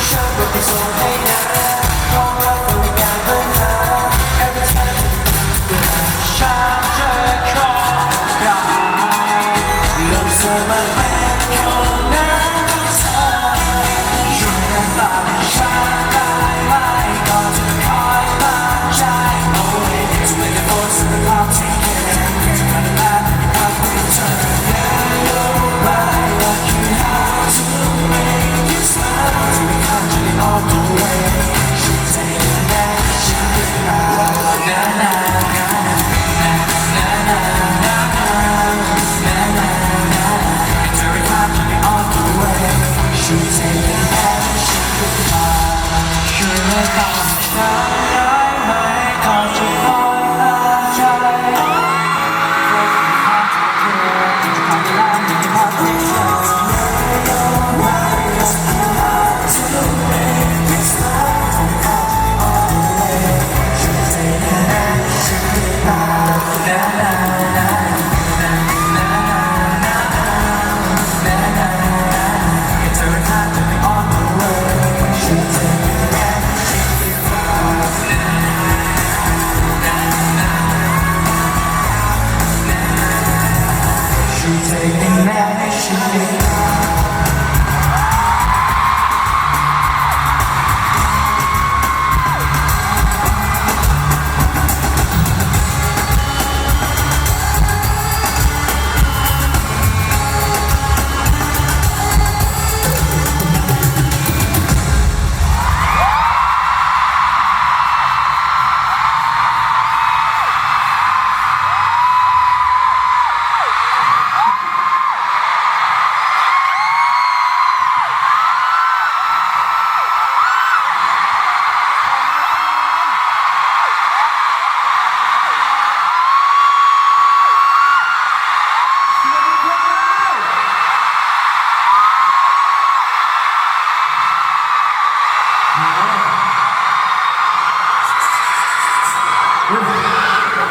shine, but it's all right now.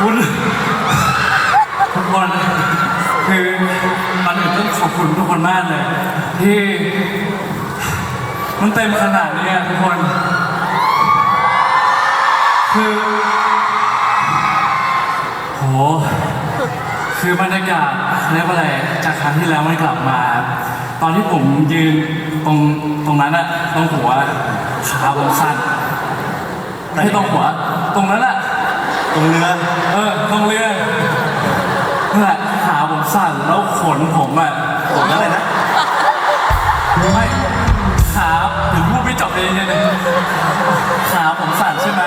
คุณทุกคนคือมันต้องขอบคุณทุกคนมากเลย ที่มันเต็มขนาดนี้ทุกคน คือโหคือบรรยากาศเรียกว่าอะไรจากครั้งที่แล้วมันกลับมา ตอนที่ผมยืนตรงตรงนั้นอะตรงหัวขาผมสั่นไม่ตรงหัว ตรงนั้นอะ ตรงเรือเออตรงเรือนั่นแหละขาผมสั่นแล้วขนผมอะตรงนั้นเลยนะไม่ขาถึงพูดไม่จบเลยเนี่ยขาผมสั่นใช่ไหม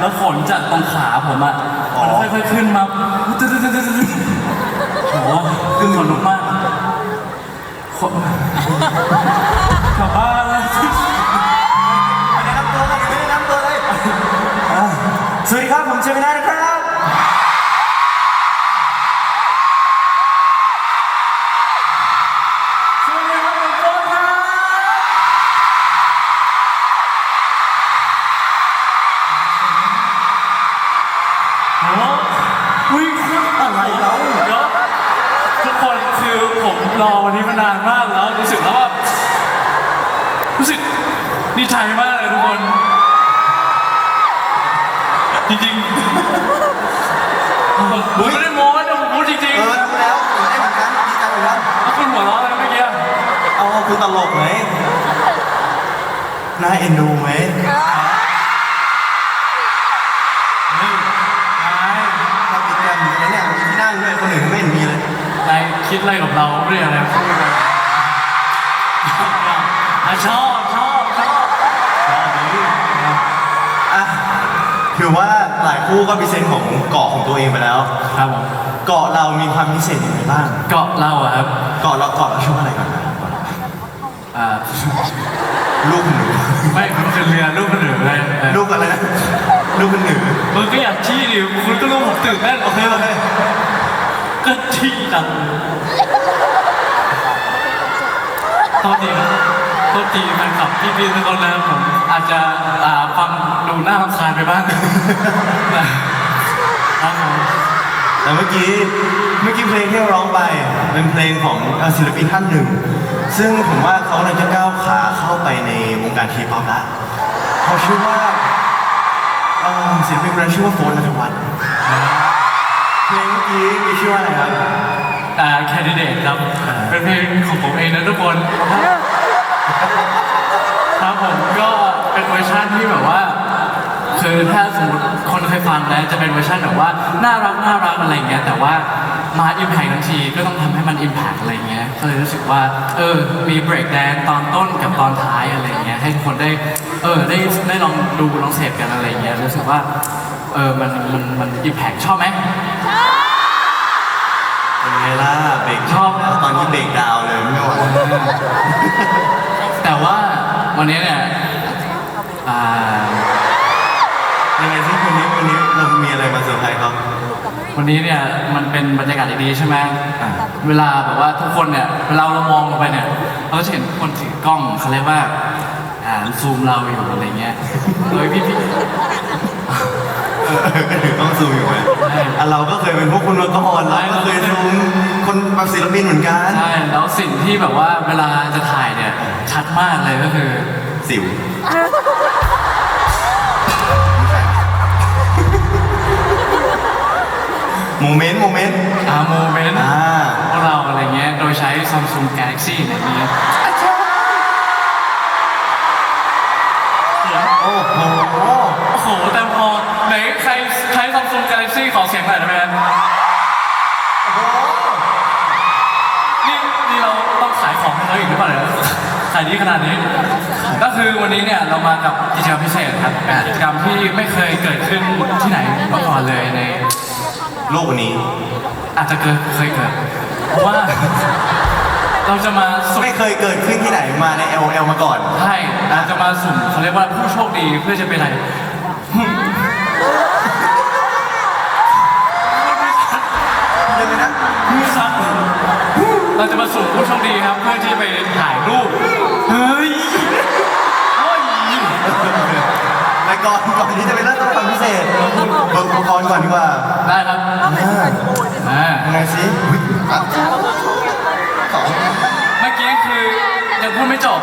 แล้วขนจากตรงขาผมอะมันค่อยๆขึ้นมาตึ๊ดๆๆๆโหคือขนลุกมากขนกลับบ้าน โอ้วิ่งขึ้นอะไรเราเดี๋ยวทุกคนคือผมรอวันนี้มานานมากแล้วรู้สึกแล้วว่ารู้สึกดีใจมากเลยทุกคน จริงๆผมไม่ได้โม้จริงเออรู้แล้วตื่นเต้นเหมือนกันดีใจเหมือนกันๆแล้วคุณหัวเราะอะไรเมื่อกี้เอาคุณตลกไหมน่าเอ็นดูไหม กับเราเรื่องอะไรพูดอะไรอะชอบชอบชอบชอบดีอะถือว่าหลายคู่ก็พรีเซนต์ของเกาะของตัวเองไปแล้ว ครับผมเกาะเรามีความพิเศษยังไงบ้าง เกาะเราอะครับเกาะเราเกาะเราชื่อว่าอะไรก่อนนะอ่าลูกหนูไม่มันคือเรือลูกมันเหลือเลยเออลูกอะไรนะลูกเป็นหนูมึงก็อยากชี้ดิคุณก็รู้ผมตื่นเต้นโอเคโอเคก็ชี้จังโทษทีนะโทษทีแฟนคลับพี่พี่ทุกคนนะผมอาจจะอ่าฟังดูน่ารำคาญไปบ้างนะครับผมแต่เมื่อกี้เมื่อกี้เพลงที่เราร้องไปเป็นเพลงของเอ่อศิลปินท่านหนึ่ง ซึ่งผมว่าเขาเนี่ยจะก้าวขาเข้าไปในวงการทีป๊อปละเขาชื่อว่าเอ่อศิลปินคนนั้นชื่อว่าโฟนนัทวัฒน์เพลงเมื่อกี้มีชื่อว่าอะไรครับอ่าแคน ดิเดตครับ เป็นเพลงของผมเองนะทุกคนครับผมก็เป็นเวอร์ชันที่แบบว่าคือถ้าสมมติคนเคยฟังแล้วจะเป็นเวอร์ชันแบบว่าน่ารักน่ารักอะไรเงี้ยแต่ว่ามาอิมแพกทั้งทีก็ต้องทำให้มันอิมแพกอะไรเงี้ยก็เลยรู้สึกว่าเออมีเบรกแดนตอนต้นกับตอนท้ายอะไรเงี้ยให้คนได้เออได้ได้ลองดูลองเสพกันอะไรเงี้ยรู้สึกว่าเออมันมันมันอิมแพกชอบไหม ล่ะเบรกชอบแล้วตอนที่เบรกดาวน์เลยไม่ไหวแต่ว่าวันนี้เนี่ยอ่ายังไงที่วันนี้วันนี้เรามีอะไรมาเซอร์ไพรส์เขาวันนี้เนี่ยมันเป็นบรรยากาศดีๆใช่ไหมอ่า เวลาแบบว่าทุกคนเนี่ยเวลาเรามองลงไปเนี่ยเราจะเห็นคนถือกล้องเขาเรียกว่าอ่าซูมเราอยู่อะไรเงี้ยโดยพี่พี่เออ ก็ถือต้องซูมอยู่ไหมใช่อะเราก็เคยเป็นพวกคุณมาก่อนเราก็เคยซูมคนแบบศิลปินเหมือนกัน ใช่แล้วสิ่งที่แบบว่าเวลาจะถ่ายเนี่ยชัดมากเลยก็คือสิวโมเมนต์โมเมนต์อาโมเมนต์อ่า พวกเราอะไรเงี้ย โดยใช้ Samsung Galaxy ในนี้ Samsung Galaxy ขอเสียงหน่อยได้ไหมนี่นี่เราต้องขายของให้เขาอีกหรือเปล่าเนี่ยขายดีขนาดนี้ ก็คือวันนี้เนี่ยเรามากับกิจกรรมพิเศษครับเป็นกิจกรรมที่ไม่เคยเกิดขึ้นที่ไหนมาก่อนเลยใน โลกวันนี้ อาจจะเกิดเคยเกิดเพราะว่า เราจะมาสุ่มไม่เคยเกิดขึ้นที่ไหนมาใน LL มาก่อนใช่เราจะมาสุ่มเขาเรียกว่าผู้โชคดีเพื่อจะเป็นอะไร สุ่มผู้โชคดีครับเพื่อที่จะไปถ่ายรูป เฮ้ยเฮ้ยแต่ก่อนก่อนที่จะไปเริ่มต้นความพิเศษเบิกอุปกรณ์ก่อนดีกว่าได้ครับอ่าอ่ายังไงสิอุ๊ยอะเมื่อกี้คือยังพูดไม่จบ